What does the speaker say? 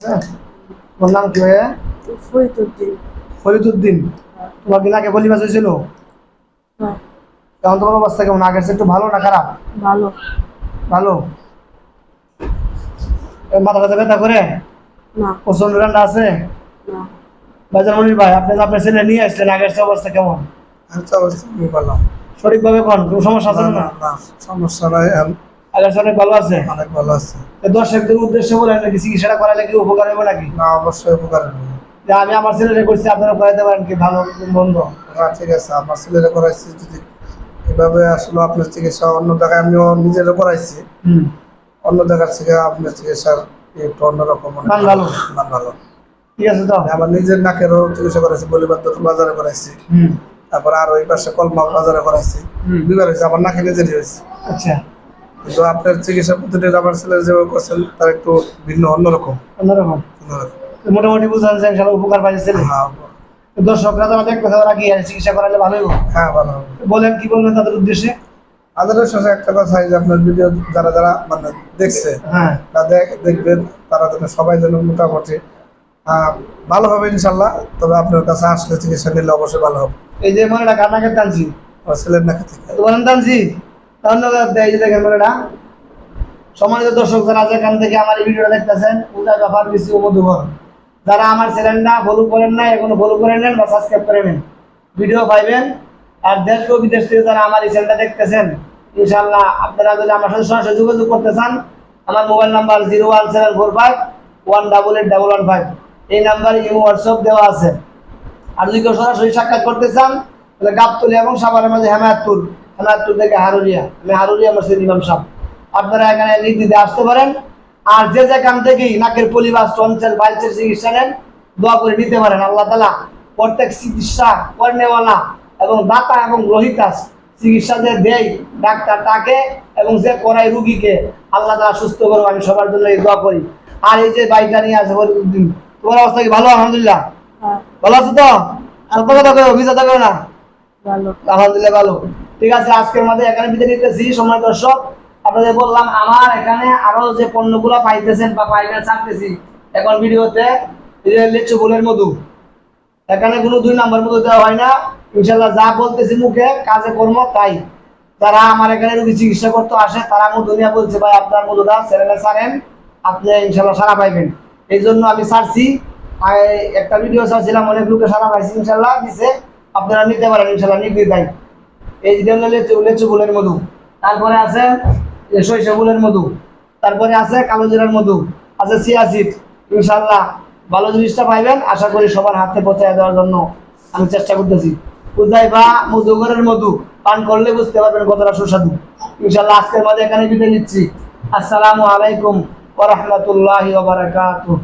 তোমার নাম কি ভাইয়া? ফরিদুদ্দিন ফরিদুদ্দিন তোমার কি নাকে হয়েছিল? হ্যাঁ তোমার অবস্থা কেমন? আগের একটু ভালো না খারাপ? ভালো। ভালো? মাথা ব্যথা ব্যথা করে? প্রচণ্ড ঠান্ডা আছে? বাজার মনির ভাই আপনি আপনার ছেলে নিয়ে আসলেন আগের চেয়ে অবস্থা কেমন? সঠিকভাবে কোন? কোনো সমস্যা আছে না, সমস্যা নাই অনেক ভালো আছে? অনেক ভালো আছে। দর্শকদের উদ্দেশ্যে বলেন নাকি চিকিৎসাটা করালে কি উপকার হবে নাকি? না অবশ্যই উপকার হবে। আমি আমার ছেলেটা করছি আপনারা করাইতে পারেন কি ভালো বন্ধ? না ঠিক আছে আমার ছেলেরা করাইছি যদি এভাবে আসলে আপনার চিকিৎসা অন্য জায়গায় আমিও করাইছি। হুম। অন্য জায়গার থেকে আপনার চিকিৎসার একটু অন্যরকম ভালো। ভালো। ঠিক আছে তো? আমার নিজের নাকেরও চিকিৎসা করাইছি বাজারে করাইছি। তারপর আর ওই পাশে কলমা বাজারে করাইছি। হুম। দুইবার হয়েছে আমার নাকে নিজেরই হয়েছে। আচ্ছা। কিন্তু আপনার চিকিৎসা পদ্ধতি আমার ছেলের যেভাবে করছেন তার একটু ভিন্ন অন্যরকম। অন্যরকম। মোটামুটি বুঝলেন যে ইনশাল্লাহ উপকার পাইছে ছেলে। হ্যাঁ দর্শকরা তো আমাদের কথা ওরা কি চিকিৎসা করালে ভালোই হবে হ্যাঁ ভালো হবে। বলেন কি বলবেন তাদের উদ্দেশ্যে? আমাদের সাথে একটা কথা যে আপনার ভিডিও যারা যারা মানে দেখছে হ্যাঁ। দেখ- দেখবেন তারা যেন সবাই যেন মোটামুটি ভালো হবে ইনশাল্লাহ তবে আপনার কাছে আসলে চিকিৎসা নিলে অবশ্যই ভালো হবে। এই যে মনেটা কান্নাকে টানছি ছেলের নাকি বলেন টানছি ধন্যবাদ দেয় যে দেখেন দর্শক যারা যেখান থেকে আমার এই ভিডিওটা দেখতেছেন, পূজা ব্যাপার বেশি ও যারা আমার চ্যানেলটা ফলো করেন না এখনও ফলো করে নেন বা সাবস্ক্রাইব করে নেন। ভিডিও পাইবেন। আর দেশ ও বিদেশ থেকে যারা আমার এই চ্যানেলটা দেখতেছেন ইনশাল্লাহ আপনারা যদি আমার সাথে সরাসরি যোগাযোগ করতে চান, আমার mobile number zero one seven four five one double eight double one five. এই নাম্বারে ইমো, হোয়াটসঅ্যাপ দেওয়া আছে। আর যদি কেউ সরাসরি সাক্ষাৎ করতে চান, তাহলে গাবতলি এবং সাভারের মাঝে হেমায়তপুর। থেকে হারুরিয়া আমি হারুরিয়া মসজিদ ইমাম সাহেব। আপনারা এখানে নির্দিতে আসতে পারেন। আর যে যেখান থেকেই নাকের পলিবাস টনসেল বাইলসের চিকিৎসা নেন দোয়া করে নিতে পারেন। আল্লাহ তালা প্রত্যেক চিকিৎসা কর্নেওয়ালা এবং দাতা এবং রোহিতাস চিকিৎসা যে দেয় ডাক্তার তাকে এবং যে করায় রুগীকে আল্লাহ তালা সুস্থ করব আমি সবার জন্য এই দোয়া করি। আর এই যে বাইকটা নিয়ে আছে ফরিদুদ্দিন তোমার অবস্থা কি ভালো? আলহামদুলিল্লাহ। হ্যাঁ। ভালো আছো তো? সত্য কথা অভিযোগ করো না? আলহামদুলিল্লাহ ভালো। ঠিক আছে, আজকের মধ্যে এখানে বিদায় নিতেছি। সময় দর্শক, আপনাদের বললাম, আমার এখানে আরও যে পণ্যগুলো পাইতেছেন বা পাইবেন, ছাড়তেছি। এখন ভিডিওতে লিচু ফুলের মধু। এখানে কোনো দুই নাম্বার মধু দেওয়া হয় না। ইনশাল্লাহ যা বলতেছি মুখে, কাজে কর্ম তাই। তারা আমার এখানে রুগী চিকিৎসা করতে আসে, তারা মধু নিয়ে বলছে, ভাই, আপনার মধুটা চ্যানেলে ছাড়েন, আপনি ইনশাল্লাহ সারা পাইবেন। এই জন্য আমি ছাড়ছি। একটা ভিডিও ছাড়ছিলাম, অনেক লোকে সারা পাইছি ইনশাল্লাহ দিছে। আপনারা নিতে পারেন ইনশাল্লাহ নির্দ্বিধায়। তারপরে আছে সরিষা মধু। তারপরে আছে কালো জিরার মধু, আছে সিয়াসিড ইনশাল্লাহ ভালো জিনিসটা পাইবেন, আশা করি সবার হাতে পৌঁছায় দেওয়ার জন্য আমি চেষ্টা করতেছি। উজাই বা মধুগরের মধু, পান করলে বুঝতে পারবেন কতটা সুস্বাদু। ইনশাল্লাহ আজকের মধ্যে এখানে বিদায় নিচ্ছি। আসসালামু আলাইকুম ওয়া রাহমাতুল্লাহি ওয়া বারাকাতুহু।